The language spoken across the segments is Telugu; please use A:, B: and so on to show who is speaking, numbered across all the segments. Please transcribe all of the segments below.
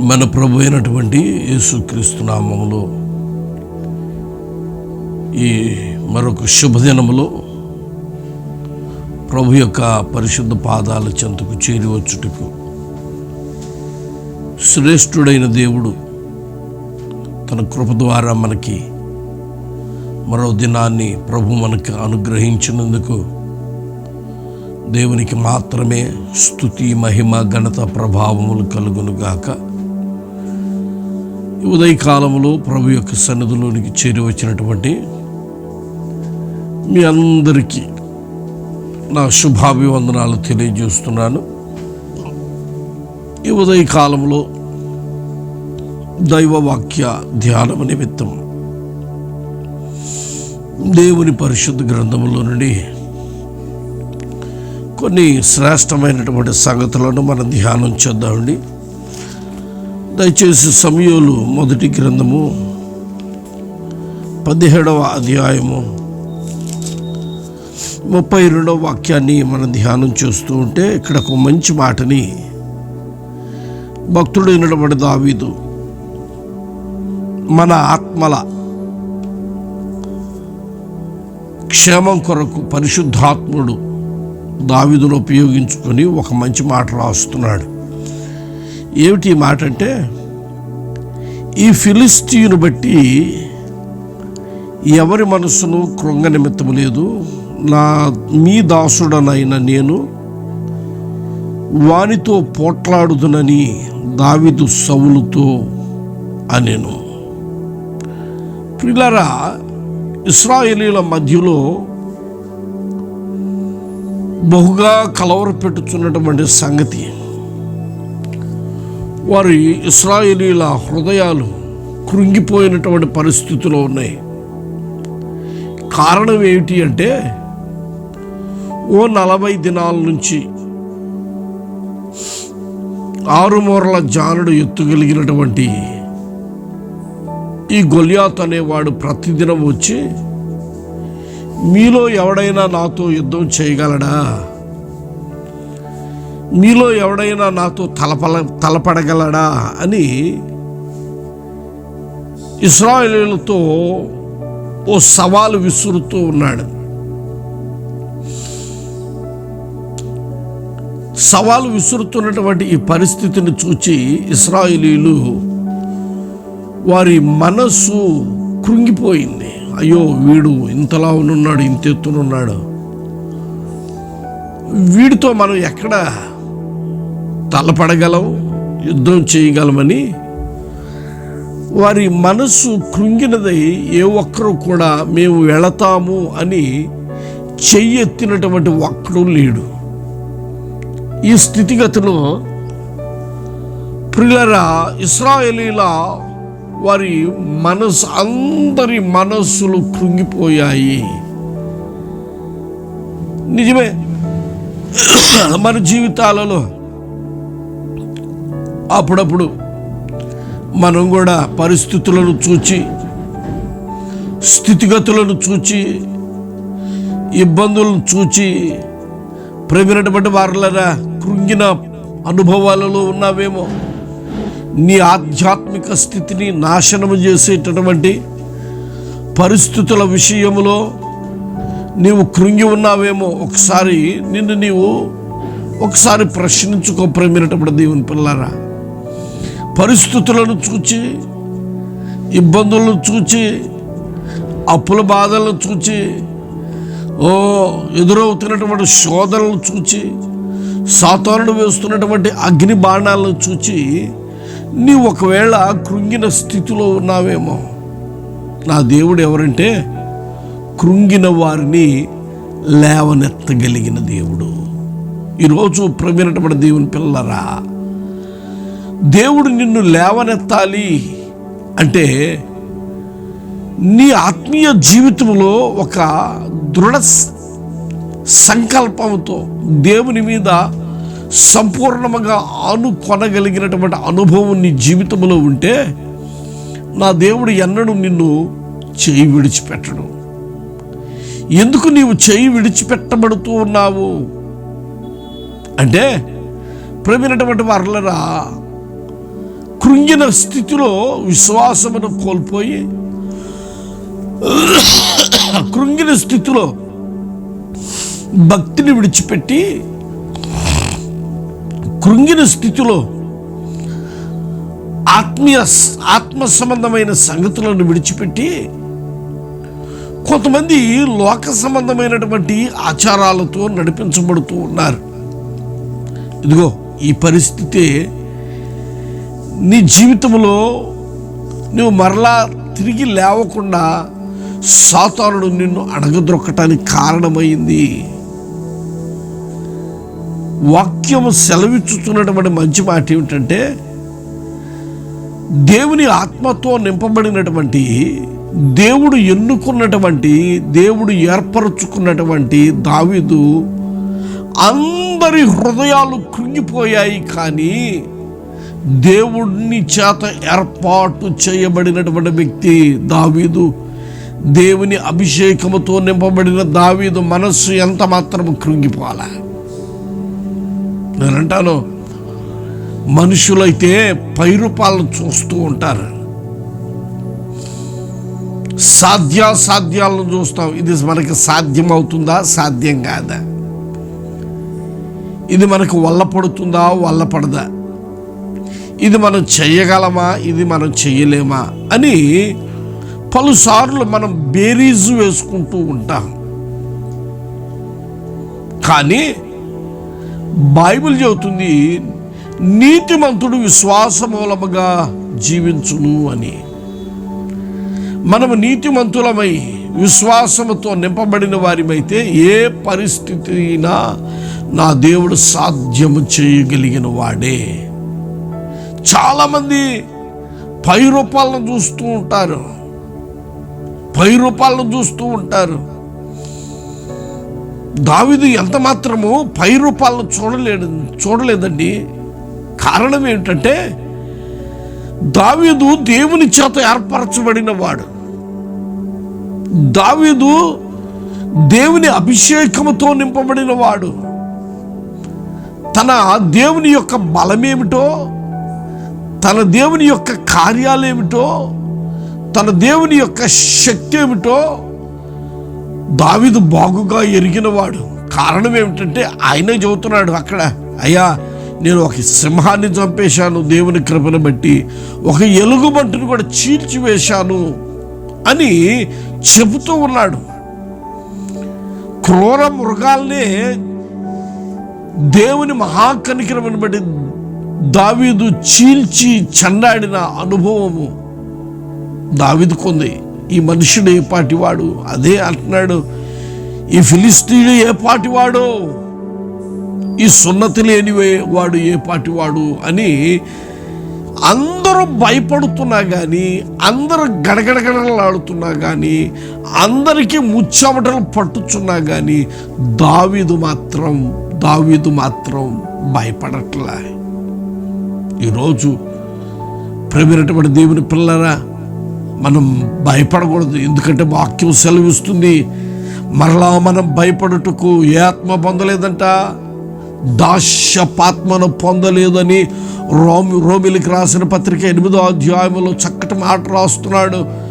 A: మన ప్రభు అయినటువంటి యేసుక్రీస్తు నామములో ఈ మరొక శుభదినములో ప్రభు యొక్క పరిశుద్ధ పాదాల చెంతకు చేరి వచ్చుటకు శ్రేష్ఠుడైన దేవుడు తన కృప ద్వారా మనకి మరో దినాన్ని ప్రభు మనకు అనుగ్రహించినందుకు దేవునికి మాత్రమే స్థుతి మహిమ ఘనత ప్రభావములు కలుగునుగాక. గాక ఉదయకాలంలో ప్రభు యొక్క సన్నిధిలోనికి చేరి వచ్చినటువంటి మీ అందరికీ నా శుభాభివందనాలు తెలియజేస్తున్నాను. ఈ ఉదయకాలంలో దైవవాక్య ధ్యానం నిమిత్తం దేవుని పరిశుద్ధ గ్రంథంలో నుండి కొన్ని శ్రేష్టమైనటువంటి సంగతులను మనం ధ్యానం చేద్దామండి. దయచేసి సమయంలో మొదటి గ్రంథము పదిహేడవ అధ్యాయము ముప్పై రెండవ వాక్యాన్ని మనం ధ్యానం చేస్తూ ఉంటే ఇక్కడ ఒక మంచి మాటని భక్తుడు వినడబడి దావీదు మన ఆత్మల క్షేమం కొరకు పరిశుద్ధాత్ముడు దావిదును ఉపయోగించుకొని ఒక మంచి మాట రాస్తున్నాడు. ఏమిటి మాట అంటే ఈ ఫిలిస్తీను బట్టి ఎవరి మనసును కృంగ నిమిత్తం లేదు. నా మీ దాసుడనైన నేను వానితో పోట్లాడుదునని దావిదు సవులుతో అనేను. ప్రిలరా ఇస్రాయేలీల మధ్యలో బహుగా కలవరపెట్టుచున్నటువంటి సంగతి వారి ఇస్రాయేలీల హృదయాలు కృంగిపోయినటువంటి పరిస్థితిలో ఉన్నాయి. కారణం ఏమిటి అంటే ఓ నలభై దినాల నుంచి ఆరుమూరల జానుడు ఎత్తుగలిగినటువంటి ఈ గొలియాత్ అనేవాడు ప్రతిదినం వచ్చి మీలో ఎవడైనా నాతో యుద్ధం చేయగలడా? మీలో ఎవడైనా నాతో తలపల తలపడగలడా అని ఇస్రాయేలీలతో ఓ సవాలు విసురుతూ ఉన్నాడు. సవాలు విసురుతున్నటువంటి ఈ పరిస్థితిని చూచి ఇస్రాయిలీలు వారి మనస్సు కృంగిపోయింది. అయ్యో వీడు ఇంతలా ఉన్నాడు ఇంత ఎత్తునున్నాడు వీడితో మనం ఎక్కడ తలపడగలం యుద్ధం చేయగలమని వారి మనస్సు కృంగినదై ఏ ఒక్కరు కూడా మేము వెళతాము అని చెయ్యెత్తినటువంటి ఒక్కడు లేడు. ఈ స్థితిగతిలో ప్రిలరా ఇస్రాయలీల వారి మనసు అందరి మనస్సులు కృంగిపోయాయి. నిజమే మన జీవితాలలో అప్పుడప్పుడు మనం కూడా పరిస్థితులను చూచి స్థితిగతులను చూచి ఇబ్బందులను చూచి ప్రేమినటువంటి వారులరా కృంగిన అనుభవాలలో ఉన్నావేమో నీ ఆధ్యాత్మిక స్థితిని నాశనము చేసేటటువంటి పరిస్థితుల విషయంలో నీవు కృంగి ఉన్నావేమో ఒకసారి నిన్ను నీవు ఒకసారి ప్రశ్నించుకో ప్రేమినటువంటి దేవుని పిల్లరా పరిస్థితులను చూచి ఇబ్బందులను చూచి అప్పుల బాధలను చూచి ఓ ఎదురవుతున్నటువంటి శోధనలను చూచి సాతానుడు వేస్తున్నటువంటి అగ్ని బాణాలను చూచి నీ ఒకవేళ కృంగిన స్థితిలో ఉన్నావేమో నా దేవుడు ఎవరంటే కృంగిన వారిని లేవనెత్తగలిగిన దేవుడు. ఈరోజు ప్రవీణటువంటి దేవుని పిల్లరా దేవుడు నిన్ను లేవనెత్తాలి అంటే నీ ఆత్మీయ జీవితంలో ఒక దృఢ సంకల్పంతో దేవుని మీద సంపూర్ణముగా ఆనుకొనగలిగినటువంటి అనుభవం నీ జీవితంలో ఉంటే నా దేవుడు ఎన్నడూ నిన్ను చేయి విడిచిపెట్టడు. ఎందుకు నీవు చేయి విడిచిపెట్టబడుతూ ఉన్నావు? అంటే ప్రవీణటువంటి వర్లరా కృంగిన స్థితిలో విశ్వాసమును కోల్పోయి కృంగిన స్థితిలో భక్తిని విడిచిపెట్టి కృంగిన స్థితిలో ఆత్మీయ ఆత్మ సంబంధమైన సంగతులను విడిచిపెట్టి కొంతమంది లోక సంబంధమైనటువంటి ఆచారాలతో నడిపించబడుతూ ఉన్నారు. ఇదిగో ఈ పరిస్థితి నీ జీవితంలో నువ్వు మరలా తిరిగి లేవకుండా సాతానుడు నిన్ను అడగద్రొక్కటానికి కారణమైంది. వాక్యం సెలవిచ్చుతున్నటువంటి మంచి మాట ఏమిటంటే దేవుని ఆత్మతో నింపబడినటువంటి దేవుడు ఎన్నుకున్నటువంటి దేవుడు ఏర్పరచుకున్నటువంటి దావీదు అందరి హృదయాలు కృంగిపోయాయి కానీ దేవుణ్ణి చేత ఏర్పాటు చేయబడినటువంటి వ్యక్తి దావీదు. దేవుని అభిషేకముతో నింపబడిన దావీదు మనస్సు ఎంత మాత్రము కృంగిపోవాలా? నేనంటాను మనుషులైతే పైరూపాలను చూస్తూ ఉంటారు. సాధ్యాసాధ్యాలను చూస్తాం. ఇది మనకి సాధ్యం అవుతుందా సాధ్యం కాదా? ఇది మనకు వల్ల పడుతుందా? వల్ల పడదా? ఇది మనం చేయగలమా ఇది మనం చేయలేమా అని పలుసార్లు మనం బేరీజు వేసుకుంటూ ఉంటాం. కానీ బైబిల్ చెబుతుంది నీతిమంతుడు విశ్వాస మూలముగా జీవించును అని. మనము నీతిమంతులమై విశ్వాసముతో నింపబడిన వారిమైతే ఏ పరిస్థితి అయినా నా దేవుడు సాధ్యము చేయగలిగిన వాడే. చాలామంది పై రూపాలను చూస్తూ ఉంటారు. పై రూపాలను చూస్తూ ఉంటారు. దావిదు ఎంత మాత్రము పై రూపాలను చూడలేడు చూడలేదండి. కారణం ఏంటంటే దావీదు దేవుని చేత ఏర్పరచబడిన వాడు దావీదు దేవుని అభిషేకముతో నింపబడిన వాడు తన దేవుని యొక్క బలమేమిటో తన దేవుని యొక్క కార్యాలేమిటో తన దేవుని యొక్క శక్తి ఏమిటో దావిదు బాగుగా ఎరిగినవాడు. కారణం ఏమిటంటే ఆయనే చెబుతున్నాడు అక్కడ అయ్యా నేను ఒక సింహాన్ని చంపేశాను దేవుని కృపను బట్టి ఒక ఎలుగుబంటును కూడా చీల్చివేశాను అని చెబుతూ ఉన్నాడు. క్రూర మృగాల్నే దేవుని మహాకనికరమని బట్టి దావీదు చీల్చి చండాడిన అనుభవము దావీదుకుంది ఈ మనుషుడు ఏ పాటివాడు? అదే అంటున్నాడు ఈ ఫిలిస్తీయుడు ఏ పాటివాడు? ఈ సున్నతి లేని వాడు ఏ పాటివాడు? అని అందరూ భయపడుతున్నా కానీ అందరూ గడగడగడలాడుతున్నా కానీ అందరికీ ముచ్చమటలు పట్టుచున్నా కానీ దావీదు మాత్రం దావీదు మాత్రం భయపడట్లే. ఈరోజు ప్రేమైనటువంటి దేవుని పిల్లరా మనం భయపడకూడదు. ఎందుకంటే వాక్యం సెలవిస్తుంది మరలా మనం భయపడుటకు ఏ ఆత్మ పొందలేదంట. దాస్యపాత్మను పొందలేదని రోమి రోమిలికి రాసిన పత్రిక ఎనిమిదో అధ్యాయంలో చక్కటి మాట రాస్తున్నాడు.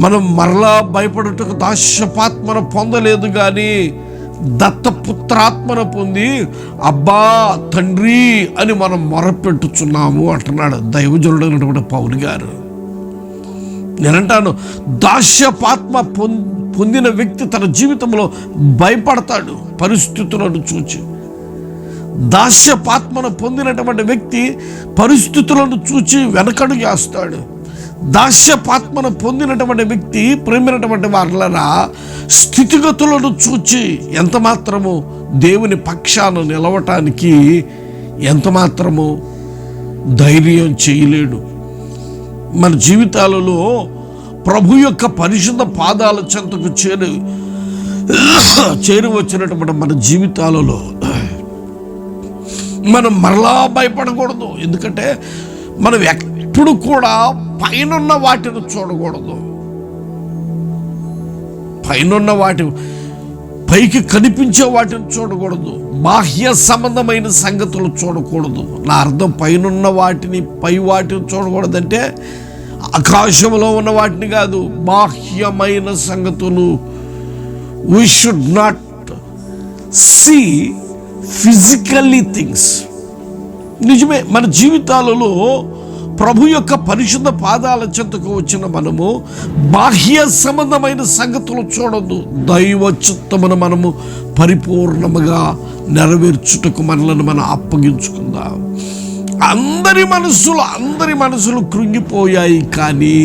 A: మనం మరలా భయపడుటకు దాస్యపాత్మను పొందలేదు కానీ దత్తపుత్రాత్మను పొంది అబ్బా తండ్రి అని మనం మొరపెట్టుచున్నాము అంటున్నాడు దైవజనుడైనటువంటి పౌలు గారు. నేనంటాను దాస్యపాత్మ పొందిన వ్యక్తి తన జీవితంలో భయపడతాడు పరిస్థితులను చూచి. దాస్యపాత్మను పొందినటువంటి వ్యక్తి పరిస్థితులను చూచి వెనకడు చేస్తాడు దాస్యపాత్మను పొందినటువంటి వ్యక్తి ప్రేమినటువంటి వారులరా స్థితిగతులను చూచి ఎంత మాత్రము దేవుని పక్షాన నిలవటానికి ఎంత మాత్రము ధైర్యం చేయలేడు. మన జీవితాలలో ప్రభు యొక్క పరిశుద్ధ పాదాల చెంతకు చేరు చేరి వచ్చినటువంటి మన జీవితాలలో మనం మరలా భయపడకూడదు. ఎందుకంటే మనం ఎప్పుడు కూడా పైనున్న వాటిని చూడకూడదు. పైనున్న వాటి పైకి కనిపించే వాటిని చూడకూడదు. బాహ్య సంబంధమైన సంగతులు చూడకూడదు. నా అర్థం పైనున్న వాటిని పై వాటిని చూడకూడదంటే ఆకాశంలో ఉన్న వాటిని కాదు బాహ్యమైన సంగతులు. We should not see physically things నిజమే మన జీవితాలలో ప్రభు యొక్క పరిశుద్ధ పాదాల చెంతకు వచ్చిన మనము బాహ్య సంబంధమైన సంగతులు చూడదు దైవ చిత్తమును మనము పరిపూర్ణముగా నెరవేర్చుటకు మనలను మనం అప్పగించుకుందాం. అందరి మనసులు అందరి మనసులు కృంగిపోయాయి కానీ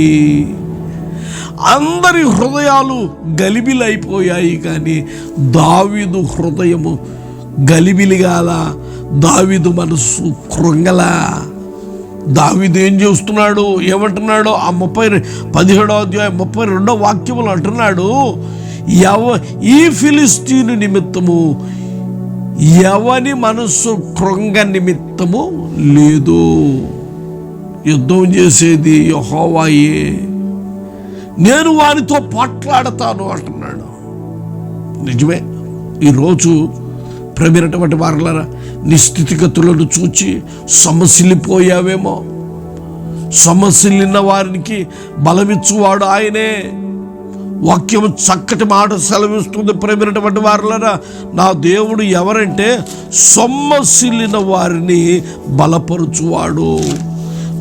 A: అందరి హృదయాలు గలిబిలైపోయాయి కానీ దావిదు హృదయము గలిబిలిగాల దావిదు మనసు కృంగలా. దావిది ఏం చేస్తున్నాడు? ఏమంటున్నాడు? ఆ ముప్పై పదిహేడో అధ్యాయం ముప్పై రెండో వాక్యములు అంటున్నాడు ఎవ ఈ ఫిలిస్తీను నిమిత్తము ఎవని మనస్సు కృంగ నిమిత్తము లేదు. యుద్ధం చేసేది యహోవాయే. నేను వారితో పోట్లాడతాను అంటున్నాడు. నిజమే. ఈరోజు ప్రమినటువంటి వారులరా నీ స్థితిగతులను చూచి సమస్యలిపోయావేమో సమస్యలిన్న వారికి బలమిచ్చువాడు ఆయనే. వాక్యం చక్కటి మాట సెలవిస్తుంది ప్రేమినటువంటి వారులరా. నా దేవుడు ఎవరంటే సొమ్మసిల్లిన వారిని బలపరుచువాడు.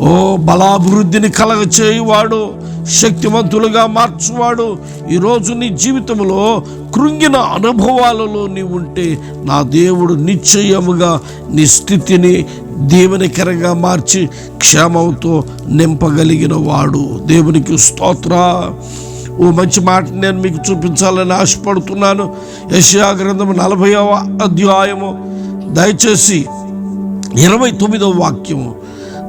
A: ఓ బలాభివృద్ధిని కలగ చేయువాడు శక్తివంతులుగా మార్చువాడు. ఈరోజు నీ జీవితంలో కృంగిన అనుభవాలలో నీ ఉంటే నా దేవుడు నిశ్చయముగా నీ స్థితిని దేవునికరంగా మార్చి క్షేమంతో నింపగలిగిన వాడు దేవునికి స్తోత్ర. ఓ మంచి మాట నేను మీకు చూపించాలని ఆశపడుతున్నాను. యశయా గ్రంథం నలభైవ అధ్యాయము. దయచేసి ఇరవై తొమ్మిదవ వాక్యము.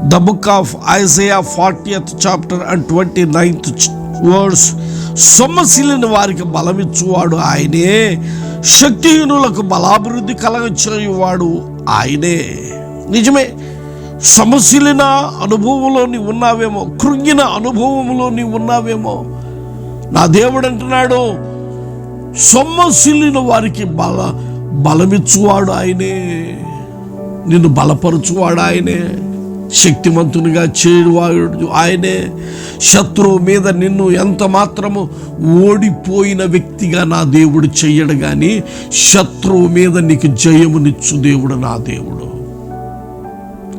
A: The book of Isaiah fortieth chapter and twenty ninth words సొమ్మశీలిన వారికి బలమిచ్చువాడు ఆయనే. శక్తిహీనులకు బలాభివృద్ధి కలగచేయువాడు ఆయనే. నిజమే. సమస్యలిన అనుభవంలో నీవు ఉన్నావేమో. కృంగిన అనుభవంలో నీవు ఉన్నావేమో. నా దేవుడు అంటున్నాడు సొమ్మశీలిన వారికి బల బలమిచ్చువాడు ఆయనే. నిన్ను బలపరచువాడు ఆయనే. శక్తిమంతునిగా చేయవాడు ఆయనే. శత్రువు మీద నిన్ను ఎంత మాత్రము ఓడిపోయిన వ్యక్తిగా నా దేవుడు చెయ్యడు కానీ శత్రువు మీద నీకు జయమునిచ్చు దేవుడు నా దేవుడు.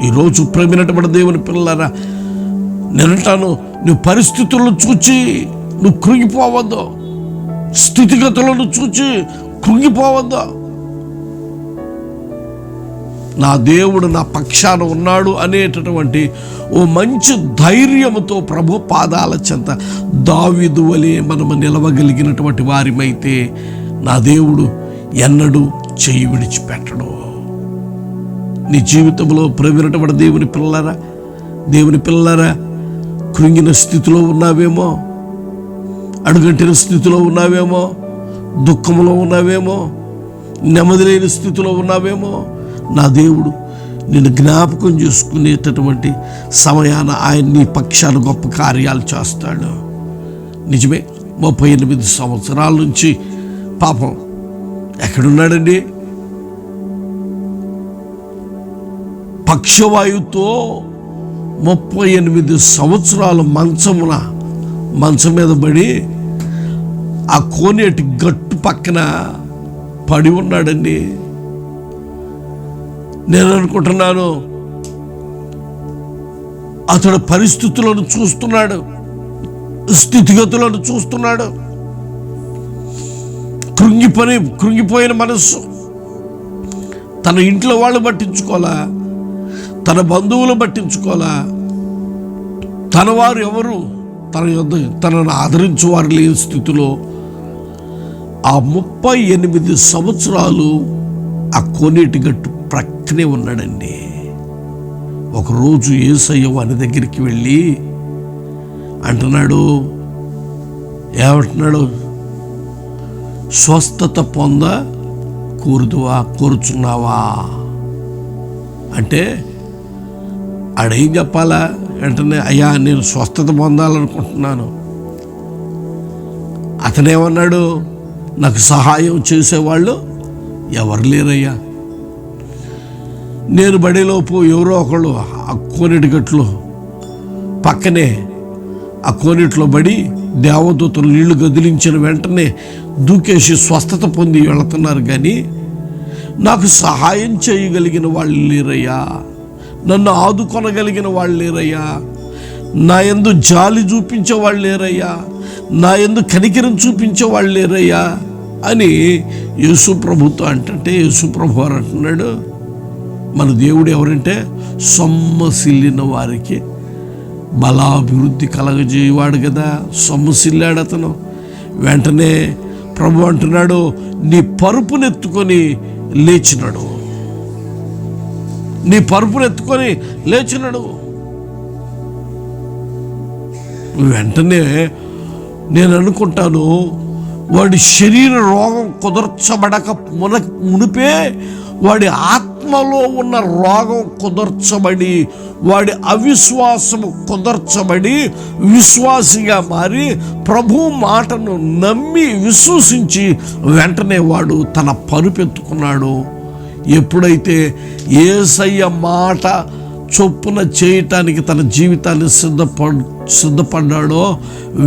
A: ఈరోజు ప్రమినటువంటి దేవుని పిల్లరా నేనంటాను నువ్వు పరిస్థితులను చూచి నువ్వు కృంగిపోవద్దు. స్థితిగతులను చూచి కృంగిపోవద్దు. నా దేవుడు నా పక్షాన ఉన్నాడు అనేటటువంటి ఓ మంచి ధైర్యముతో ప్రభు పాదాల చెంత దావిదు వలె మనము నిలవగలిగినటువంటి వారిమైతే నా దేవుడు ఎన్నడూ చేయి విడిచిపెట్టడు. నీ జీవితంలో ప్రవీణటువంటి దేవుని పిల్లరా దేవుని పిల్లరా కృంగిన స్థితిలో ఉన్నావేమో అడుగంటిన స్థితిలో ఉన్నావేమో దుఃఖంలో ఉన్నావేమో నెమ్మది లేని స్థితిలో ఉన్నావేమో నా దేవుడు నేను జ్ఞాపకం చేసుకునేటటువంటి సమయాన ఆయన నీ పక్షాన గొప్ప కార్యాలు చేస్తాడు. నిజమే ముప్పై ఎనిమిది సంవత్సరాల నుంచి పాపం ఎక్కడున్నాడండి? పక్షవాయువుతో ముప్పై ఎనిమిది సంవత్సరాలు మంచమున మంచం మీద పడి ఆ కోనేటి గట్టు పక్కన పడి ఉన్నాడండి. నేను అనుకుంటున్నాను అతడు పరిస్థితులను చూస్తున్నాడు. స్థితిగతులను చూస్తున్నాడు. కృంగిపోయి కృంగిపోయిన మనస్సు. తన ఇంట్లో వాళ్ళు పట్టించుకోవాలా? తన బంధువులు పట్టించుకోవాలా? తన వారు ఎవరు? తన యొద్ తనను ఆదరించేవారు లేని స్థితిలో ఆ ముప్పై ఎనిమిది సంవత్సరాలు ఆ కోనేటి గట్టు. ప్రక్కనే ఉన్నాడండి. ఒకరోజు ఏసయ్య వాని దగ్గరికి వెళ్ళి అంటున్నాడు ఏమంటున్నాడు? స్వస్థత పొంద కోరుదువా కోరుచున్నావా? అంటే ఆడేం చెప్పాలా వెంటనే అయ్యా నేను స్వస్థత పొందాలనుకుంటున్నాను. అతనేమన్నాడు నాకు సహాయం చేసేవాళ్ళు ఎవరు లేరయ్యా? నేను బడిలోపు ఎవరో ఒకళ్ళు ఆ కోనేటి గట్లో పక్కనే ఆ కోనేటిలో బడి దేవదూతలు నీళ్ళు గదిలించిన వెంటనే దూకేసి స్వస్థత పొంది వెళుతున్నారు కానీ నాకు సహాయం చేయగలిగిన వాళ్ళు లేరయ్యా. నన్ను ఆదుకొనగలిగిన వాళ్ళు లేరయ్యా. నా ఎందు జాలి చూపించే వాళ్ళు లేరయ్యా. నా ఎందు కనికిరం చూపించే వాళ్ళు లేరయ్యా అని యేసు ప్రభుతో అంటే యేసు ప్రభు అంటున్నాడు మన దేవుడు ఎవరంటే సొమ్మసిల్లిన వారికి. బలాభివృద్ధి కలగజేయవాడు కదా సొమ్మసిల్లాడు అతను. వెంటనే ప్రభు అంటున్నాడు నీ పరుపునెత్తుకొని లేచినాడు. నీ పరుపునెత్తుకొని లేచినాడు. వెంటనే నేను అనుకుంటాను వాడి శరీర రోగం కుదర్చబడక మున మునిపే వాడి ఆత్మ ఆత్మలో ఉన్న రోగం కుదర్చబడి వాడి అవిశ్వాసము కుదర్చబడి విశ్వాసిగా మారి ప్రభు మాటను నమ్మి విశ్వసించి వెంటనే వాడు తన పరుపెత్తుకున్నాడు. ఎప్పుడైతే ఏసయ్య మాట చొప్పున చేయటానికి తన జీవితాన్ని సిద్ధపడ్ సిద్ధపడ్డాడో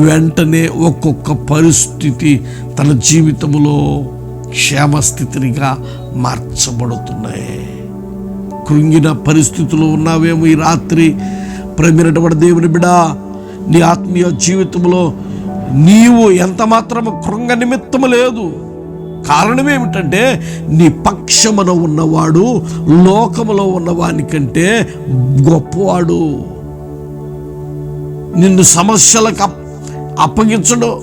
A: వెంటనే ఒక్కొక్క పరిస్థితి తన జీవితంలో క్షేమస్థితినిగా మార్చబడుతున్నాయి. కృంగిన పరిస్థితులు ఉన్నావేమో ఈ రాత్రి? ప్రమినటువంటి దేవుని బిడ నీ ఆత్మీయ జీవితంలో నీవు ఎంత మాత్రము కృంగ నిమిత్తము లేదు. కారణం ఏమిటంటే నీ పక్షమున ఉన్నవాడు లోకములో ఉన్నవాని కంటే గొప్పవాడు. నిన్ను సమస్యలకు అప్- అప్పగించడు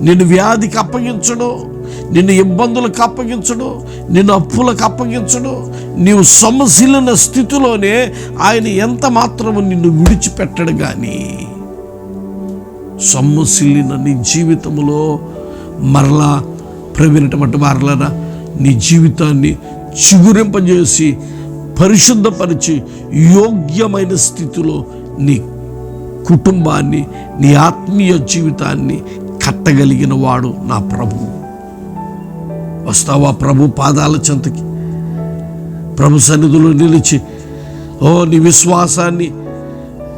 A: నిన్ను వ్యాధికి అప్పగించడు నిన్ను ఇబ్బందులకు అప్పగించడు నిన్ను అప్పులకు అప్పగించడు నీవు సమశీలన స్థితిలోనే ఆయన ఎంత మాత్రము నిన్ను విడిచిపెట్టడు కానీ సొమ్మసిల్లిన నీ జీవితంలో మరలా ప్రవీణటువంటి వారలరా నీ జీవితాన్ని చిగురింపజేసి పరిశుద్ధపరిచి యోగ్యమైన స్థితిలో నీ కుటుంబాన్ని నీ ఆత్మీయ జీవితాన్ని కట్టగలిగిన వాడు నా ప్రభు వస్తావా ప్రభు పాదాల చెంతకి? ప్రభు సన్నిధిలో నిలిచి ఓ నీ విశ్వాసాన్ని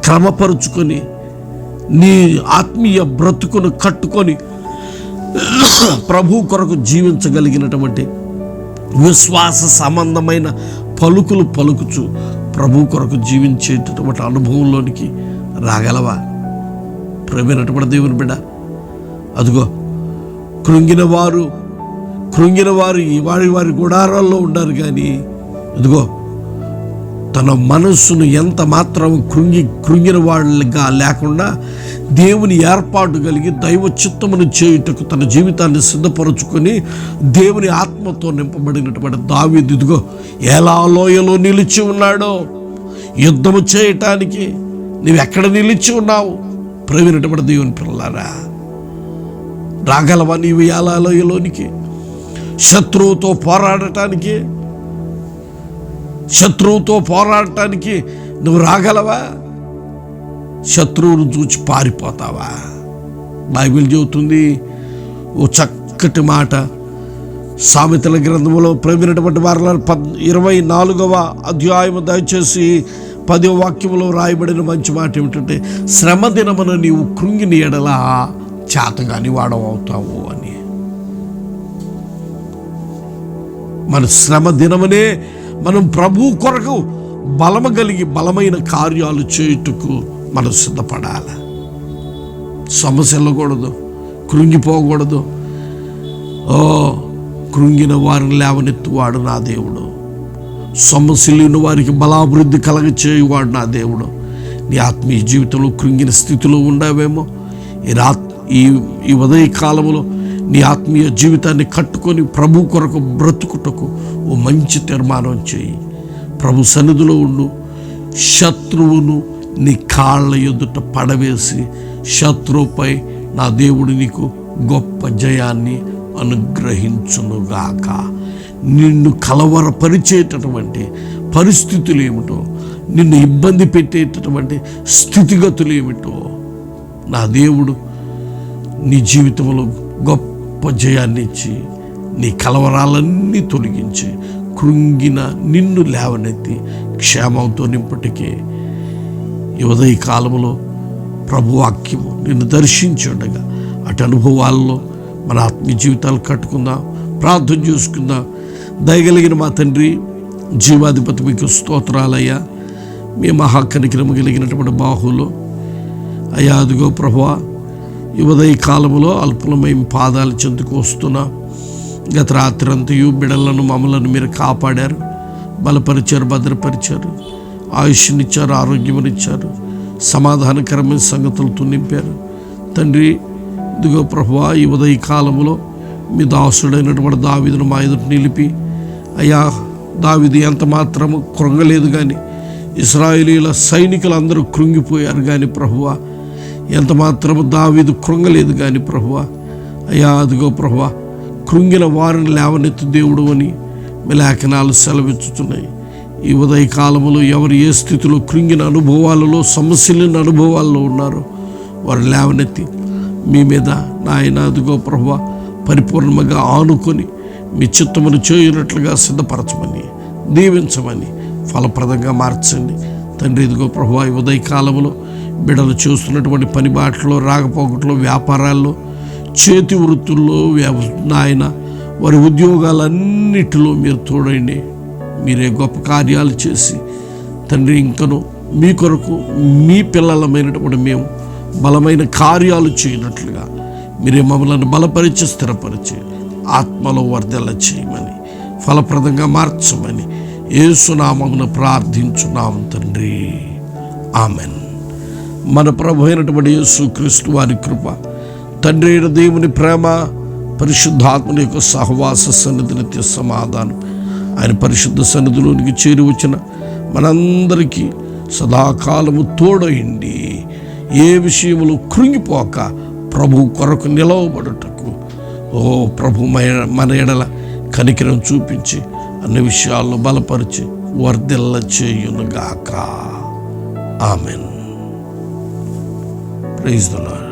A: క్రమపరుచుకొని నీ ఆత్మీయ బ్రతుకును కట్టుకొని ప్రభు కొరకు జీవించగలిగినటువంటి విశ్వాస సంబంధమైన పలుకులు పలుకుచు ప్రభు కొరకు జీవించేటటువంటి అనుభవంలోనికి రాగలవా? ప్రేమైనటువంటి దేవుని బిడ్డ అదిగో కృంగిన వారు కృంగిన వారు వారి వారి గుడారాల్లో ఉన్నారు కానీ ఇదిగో తన మనస్సును ఎంత మాత్రం కృంగి కృంగిన వాళ్ళగా లేకుండా దేవుని ఏర్పాటు కలిగి దైవ చిత్తమును చేయుటకు తన జీవితాన్ని సిద్ధపరుచుకొని దేవుని ఆత్మతో నింపబడినటువంటి దావీదు ఇదిగో ఎలా లోయలో నిలిచి ఉన్నాడో యుద్ధము చేయటానికి నువ్వు ఎక్కడ నిలిచి ఉన్నావు? ప్రవీణటువంటి దేవుని పిల్లలారా రాగలవా నీవు ఎలా లోయలోనికి? శత్రువుతో పోరాడటానికి శత్రువుతో పోరాడటానికి నువ్వు రాగలవా? శత్రువును చూచి పారిపోతావా? బైబిల్ చెబుతుంది ఓ చక్కటి మాట. సామెతల గ్రంథంలో ప్రవీణటువంటి వారిలో పద్ ఇరవై నాలుగవ అధ్యాయము దయచేసి పదో వాక్యములో రాయబడిన మంచి మాట ఏమిటంటే శ్రమ దినమున నీవు కృంగిని ఎడల చేతగాని వాడవవుతావు అని. మన శ్రమ దినమనే మనం ప్రభు కొరకు బలము కలిగి బలమైన కార్యాలు చేయుటకు మనం సిద్ధపడాలి సమస్యలకూడదు కృంగిపోకూడదు. ఓ కృంగిన వారిని లేవనెత్తువాడు నా దేవుడు. సమస్యలేని వారికి బలాభివృద్ధి కలగ చేయువాడు నా దేవుడు. నీ ఆత్మీయ జీవితంలో కృంగిన స్థితిలో ఉండావేమో? ఈ రాత్ ఈ ఈ ఉదయ కాలంలో నీ ఆత్మీయ జీవితాన్ని కట్టుకొని ప్రభు కొరకు బ్రతుకుటకు ఓ మంచి తీర్మానం చేయి. ప్రభు సన్నిధిలో ఉండు. శత్రువును నీ కాళ్ళ ఎదుట పడవేసి శత్రువుపై నా దేవుడు నీకు గొప్ప జయాన్ని అనుగ్రహించునుగాక. నిన్ను కలవరపరిచేటటువంటి పరిస్థితులు ఏమిటో నిన్ను ఇబ్బంది పెట్టేటటువంటి స్థితిగతులు ఏమిటో నా దేవుడు నీ జీవితంలో గొప్ప అపజయాన్ని ఇచ్చి నీ కలవరాలన్నీ తొలగించి కృంగిన నిన్ను లేవనెత్తి క్షేమంతో నింపటికే యువదయ ఉదయ కాలంలో ప్రభువాక్యము నిన్ను దర్శించుండగా అటు అనుభవాల్లో మన ఆత్మీయ జీవితాలు కట్టుకుందాం ప్రార్థన చేసుకుందాం. దయగలిగిన మా తండ్రి జీవాధిపతి మీకు స్తోత్రాలయ్యా. మీ మహాకనికరము కలిగినటువంటి బాహులో అయ్యా అదిగో ప్రభువా ఉదయ కాలములో అల్పులమైన పాదాలు చెందుకు వస్తున్నా గత రాత్రి అంతయు బిడలను మమ్మలను మీరు కాపాడారు. బలపరిచారు భద్రపరిచారు. ఆయుష్నిచ్చారు ఆరోగ్యమునిచ్చారు. సమాధానకరమైన సంగతులతో నింపారు. తండ్రి ఇదిగో ప్రభువా ఈ ఉదయ కాలంలో మీ దాసుడైనటువంటి దావిదును మా ఎదుటి నిలిపి అయ్యా దావిది ఎంత మాత్రము కృంగలేదు కానీ ఇస్రాయేలీల సైనికులందరూ కృంగిపోయారు కానీ ప్రభువా ఎంత మాత్రము దావీదు కృంగలేదు కానీ ప్రభువ. అయ్యా అదిగో ప్రభువ కృంగిన వారిని లేవనెత్తు దేవుడు అని మీ లేఖనాలు సెలవిచ్చుతున్నాయి ఈ ఉదయ కాలంలో ఎవరు ఏ స్థితిలో కృంగిన అనుభవాలలో సమస్యలైన అనుభవాల్లో ఉన్నారో వారు లేవనెత్తి మీ మీద నాయన అదిగో ప్రభు పరిపూర్ణంగా ఆనుకొని మీ చిత్తమును చేయనట్లుగా సిద్ధపరచమని దీవించమని ఫలప్రదంగా మార్చండి. తండ్రి ఇదిగో ప్రభు ఈ ఉదయ కాలంలో బిడలు చూస్తున్నటువంటి పని బాటలో రాకపోకట్లో వ్యాపారాల్లో చేతి వృత్తుల్లో నాయన వారి ఉద్యోగాలన్నిటిలో మీరు తోడండి. మీరే గొప్ప కార్యాలు చేసి తండ్రి ఇంకను మీ కొరకు మీ పిల్లలమైనటువంటి మేము బలమైన కార్యాలు చేయనట్లుగా మీరే మమ్మల్ని బలపరిచి స్థిరపరిచి ఆత్మలో వర్ధల చేయమని ఫలప్రదంగా మార్చమని ఏసునామమును ప్రార్థించున్నాము తండ్రి. ఆమెన్. మన ప్రభు అయినటువంటి యేసుక్రీస్తు వారి కృప. తండ్రి అయిన దేవుని ప్రేమ పరిశుద్ధాత్మని యొక్క సహవాస సన్నిధి నిత్య సమాధానం. ఆయన పరిశుద్ధ సన్నిధిలోనికి చేరి వచ్చిన మనందరికీ సదాకాలము తోడయండి. ఏ విషయములు కృంగిపోక ప్రభు కొరకు నిలవబడుటకు. ఓ ప్రభు మన- మన ఎడల కనికరం చూపించి అన్ని విషయాల్లో బలపరిచి వర్ధిల్ల చేయునుగాక ఆమెన్. Praise the Lord.